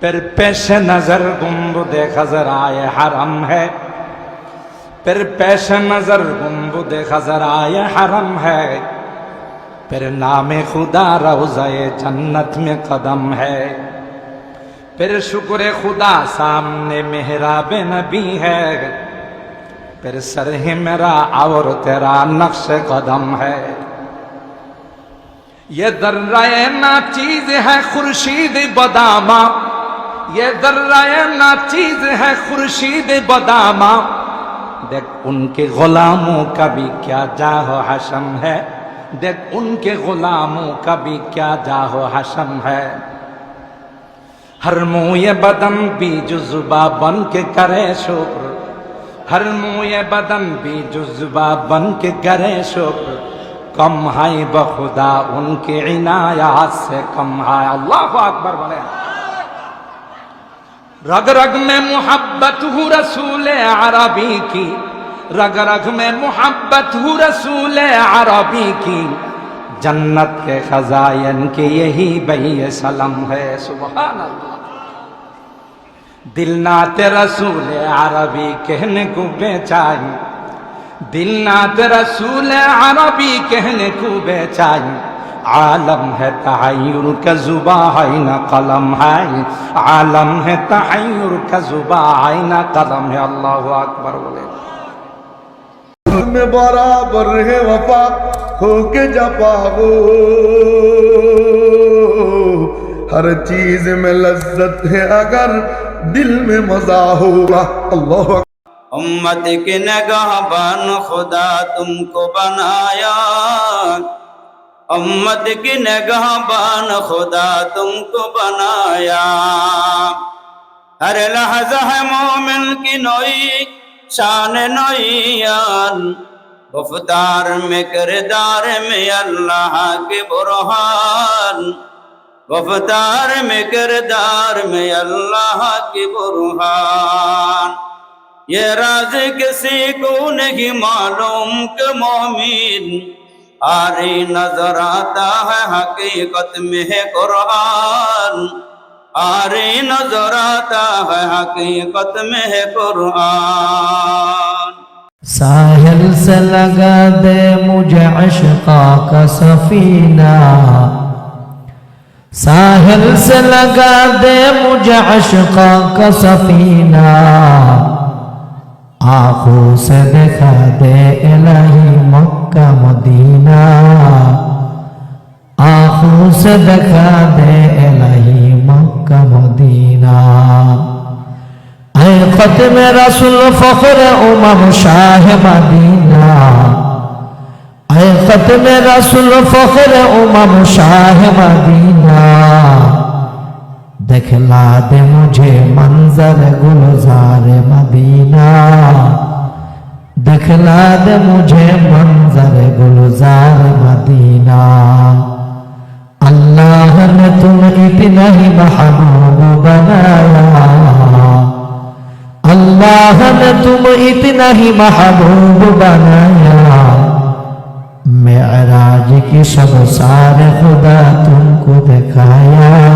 پھر پیش نظر گنبد خزرائے حرم ہے۔ پھر پیش نظر گنبد خزرائے حرم ہے۔ پھر نام خدا روزے جنت میں قدم ہے۔ پھر شکر خدا سامنے محراب نبی ہے۔ پھر سر ہی میرا اور تیرا نقش قدم ہے۔ یہ درائے نا چیز ہے خورشید بدامہ یہ درائے نا چیز ہے خورشید بدامہ دیکھ ان کے غلاموں کا بھی کیا جاہو حشم ہے۔ دیکھ ان کے غلاموں کا بھی کیا جاہو حشم ہے۔ ہر منہ بدن بھی جذبہ بن کے کرے شکر۔ ہر منہ بدن بھی جذبہ بن کے کرے شکر۔ کم ہے بخدا ان کی عنایات سے کم ہے اللہ اکبر بولے۔ رگ رگ میں محبت ہوں رسول عربی کی، رگ رگ میں محبت ہوں رسول عربی کی۔ جنت کے خزائن کے یہی بھئی سلم ہے، سبحان اللہ۔ دل نات رسول عربی کہنے کو بیچائی دل نات رسول عربی کہنے کو بیچائی عالم ہے تحیر کا زبا ہے نہ قلم ہے عالم ہے تحیر کا زبا ہے نہ قلم ہے۔ اللہ اکبر بولے۔ میں برابر ہے وفا ہو کے جپا ہو ہر چیز میں لذت ہے اگر دل میں مزہ ہوگا۔ اللہ امت کے نگاہ بان خدا تم کو بنایا۔ امت کی نگاہ بان خدا تم کو بنایا ہر لحظہ ہے مومن کی نوئی شان نویان گفتار میں کردار میں اللہ کے برہان گفتار میں کردار میں اللہ کی برہان یہ راز کسی کو نہیں معلوم کہ مومن آری نظر آتا ہے حقیقت میں ہے قرآن آری نظر آتا ہے حقیقت میں ہے قرآن ساحل سے لگا دے مجھے عشقا کا سفینہ ساحل سے لگا دے مجھے عشقا کا سفینہ آنکھوں سے دکھا دے الہی مکہ مدینہ آنکھوں سے دکھا دے الہی مکہ مدینہ اے ختم رسول فخر امم شاہ مدینہ اے ختم رسول فخر امم شاہ مدینہ دکھلا دے مجھے منظر گلزار مدینہ۔ دکھلا دے مجھے منظر گلزار مدینہ۔ اللہ نے تم اتنا ہی محبوب بنایا۔ اللہ نے تم اتنا ہی محبوب بنایا۔ معراج کی شب سار خدا تم کو دکھایا۔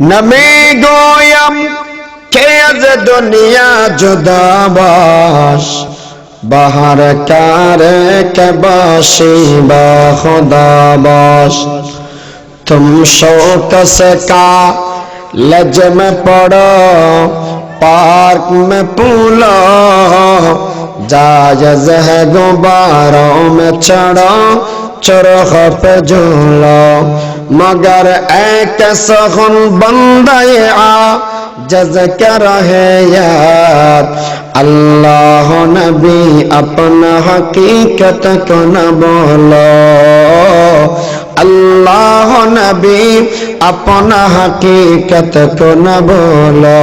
نمی گویم که از دنیا جدا باش بهر کار که باشی با خدا باش تم شوق سے کا لج میں پڑو پارک میں پولو جاجز ہے غباروں میں چڑھو چرخ پہ جھولو مگر ایک سخن بندے آ جز کر ہے یاد اللہ نبی اپنا حقیقت کو نہ بولو اللہ نبی اپنا حقیقت کو نہ بولو